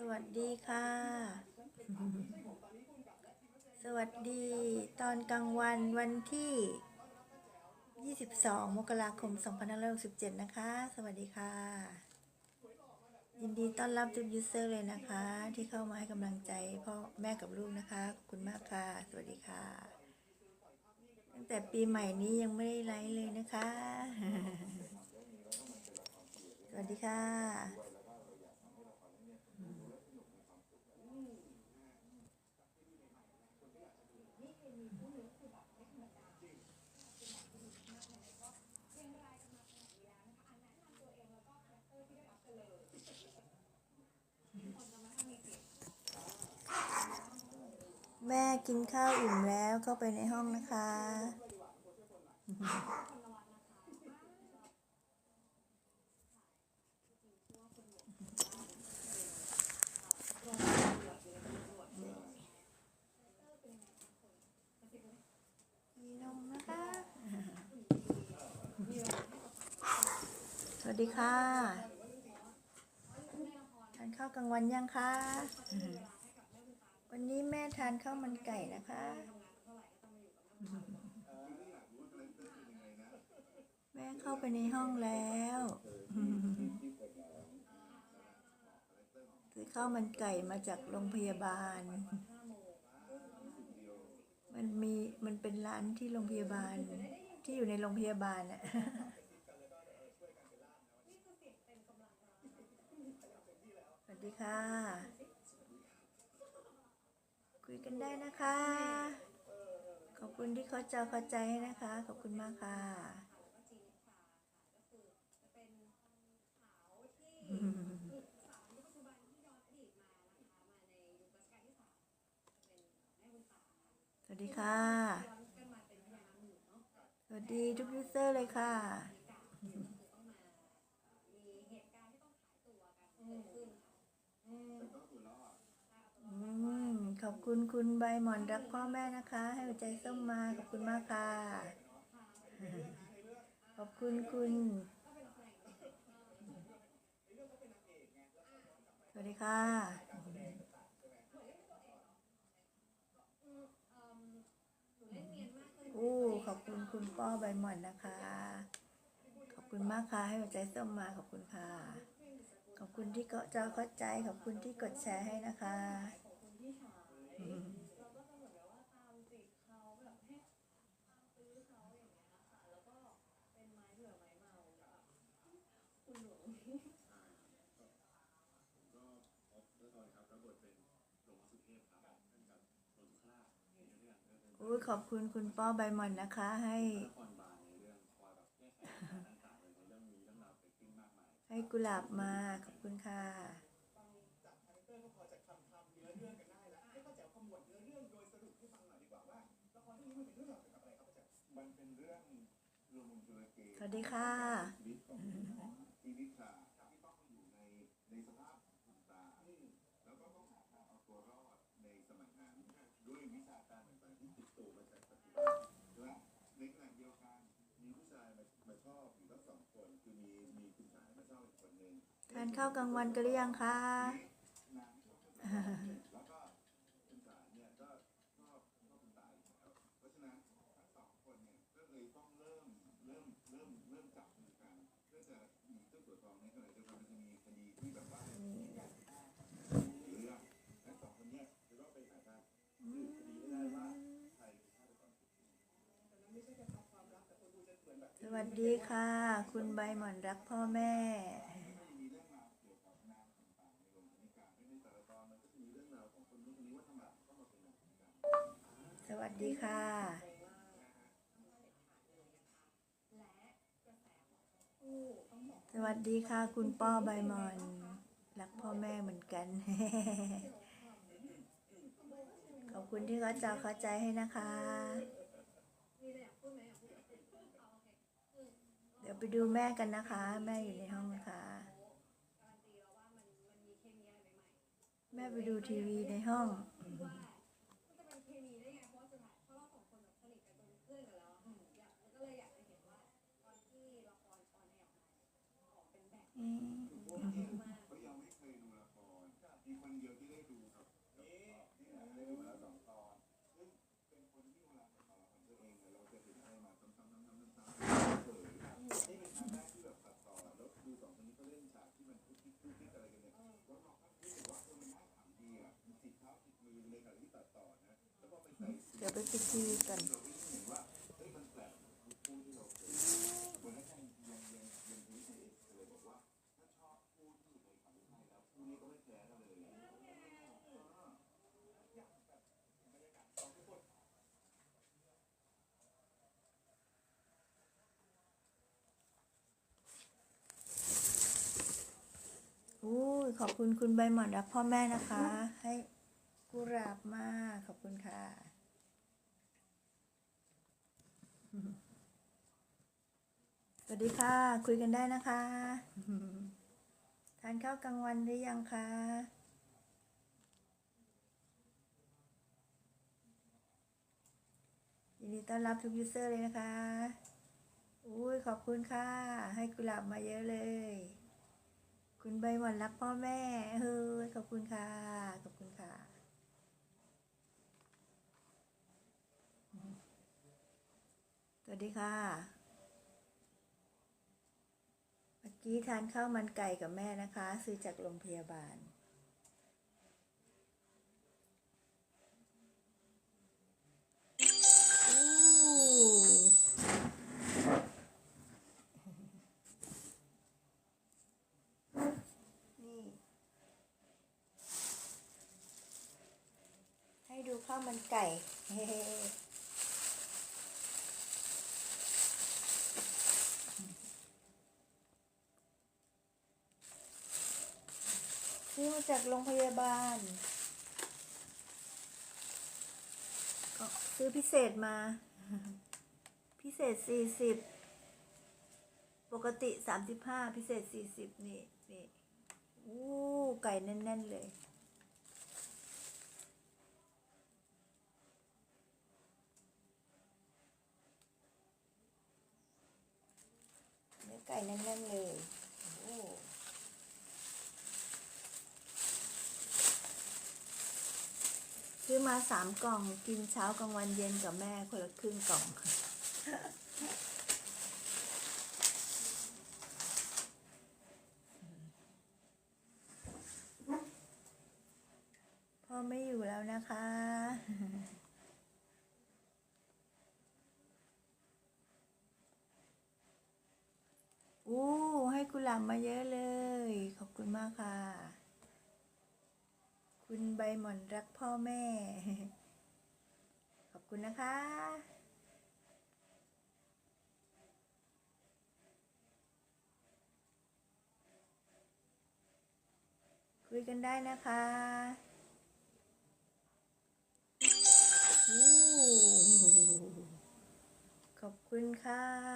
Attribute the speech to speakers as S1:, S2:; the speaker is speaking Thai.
S1: สวัสดีค่ะ สวัสดีตอนกลางวันวันที่ 22 มกราคม 2567 นะคะ สวัสดีค่ะ ยินดีต้อนรับทุกยูเซอร์เลยนะคะ ที่เข้ามาให้กำลังใจพ่อแม่กับลูกนะคะ ขอบคุณมากค่ะ สวัสดีค่ะ ตั้งแต่ปีใหม่นี้ยังไม่ได้ไลฟ์เลยนะคะ สวัสดีค่ะ แม่กินข้าวอิ่มแล้วเข้าไปในห้องนะคะ มีนมนะคะ สวัสดีค่ะ ทานข้าวกลางวันยังคะ วันนี้แม่ทานข้าวมันไก่นะคะ แม่เข้าไปในห้องแล้วซื้อข้าวมันไก่มาจากโรงพยาบาล มันมีมันเป็นร้านที่โรงพยาบาลที่อยู่ในโรงพยาบาลน่ะสวัสดีค่ะ คุยกันได้นะคะ ขอบคุณที่เขาเจ้าเข้าใจให้นะคะ ขอบคุณมากค่ะสวัสดีค่ะ สวัสดีทุกยูเซอร์เลยค่ะ อืมข อบคุณคุณใบหมอนรักพ่อแม่นะคะ ให้หัวใจส้มมาขอบคุณมากค่ะ ขอบคุณคุณสวัสดีค่ะอู้ขอบคุณคุณป้อใบหมอนนะคะ ขอบคุณมากค่ะให้หัวใจส้มมาขอบคุณค่ะ ขอบคุณที่เกาะจอเข้าใจ ขอบคุณที่กดแชร์ให้นะคะ อุ้ยขอบคุณคุณป้อใบมอนนะคะ ให้ ให้กุหลาบมาขอบคุณค่ะสวัสดีค่ะ
S2: เริ่มเริ่มจับมือกันเพื่อจะมีเจ้าตัวทองในขณะเดียวกันมันจะมีคดีที่แบบว่าเรื่องทั้งสองคนเนี่ยจะต้องไปหาทางสืบคดีให้ได้ว่าใครเป็นฆาตกรจริงๆไม่ใช่แค่ความรักแต่คนดูจะเหมือนแบบ
S1: สวัสดีค่ะ คุณใบหมอนรักพ่อแม่
S2: มีเรื่องราวเกี่ยวกับนามต่างๆในโรงพยาบาลในแต่ละตอนมันก็จะมีเรื่องราวของคนนู้นคนนี้ว่าทำไมต้องมาเป็นนามต่างๆ
S1: สวัสดีค่ะ สวัสดีค่ะคุณป้อใบมอน รักพ่อแม่เหมือนกัน ขอบคุณที่เขาจ้าเข้าใจให้นะคะ เดี๋ยวไปดูแม่กันนะคะ แม่อยู่ในห้องนะคะ แม่ไปดูทีวีในห้อง
S2: เดี๋ยวไป
S3: ปิดทีวีกัน
S2: ย
S3: ขอบคุณคุณใบหมอนรักพ่อแม่นะคะ ให้กุหลาบมากขอบคุณค่ะสวัสดีค่ะ คุยกันได้นะคะ ทานข้าวกลางวันหรือยังคะยินดีต้อนรับทุกยูเซอร์เลยนะคะ อุ้ยขอบคุณค่ะ ให้กุหลาบมาเยอะเลย คุณใบหมอนรักพ่อแม่เฮ้ยขอบคุณค่ะ ขอบคุณค่ะ สวัสดีค่ะ เมื่อกี้ทานข้าวมันไก่กับแม่นะคะ ซื้อจากโรงพยาบาล ให้ดูข้าวมันไก่เฮ้ซื้อมาจากโรงพยาบาล ซื้อพิเศษมา พิเศษสี่สิบ ปกติสามสิบห้าพิเศษสี่สิบนี่นี่ อู้ ไก่แน่น ๆ เลย เนื้อ ไก่แน่นๆเลยโอ้ซื้อมาสามกล่องกินเช้ากลางวันเย็นกับแม่คนละครึ่งกล่อง พ่อไม่อยู่แล้วนะคะ อู้ให้ กุหลาบมาเยอะเลย ขอบคุณมากค่ะ คุณใบหม่อนรักพ่อแม่ ขอบคุณนะคะคุยกันได้นะคะขอบคุณค่ะ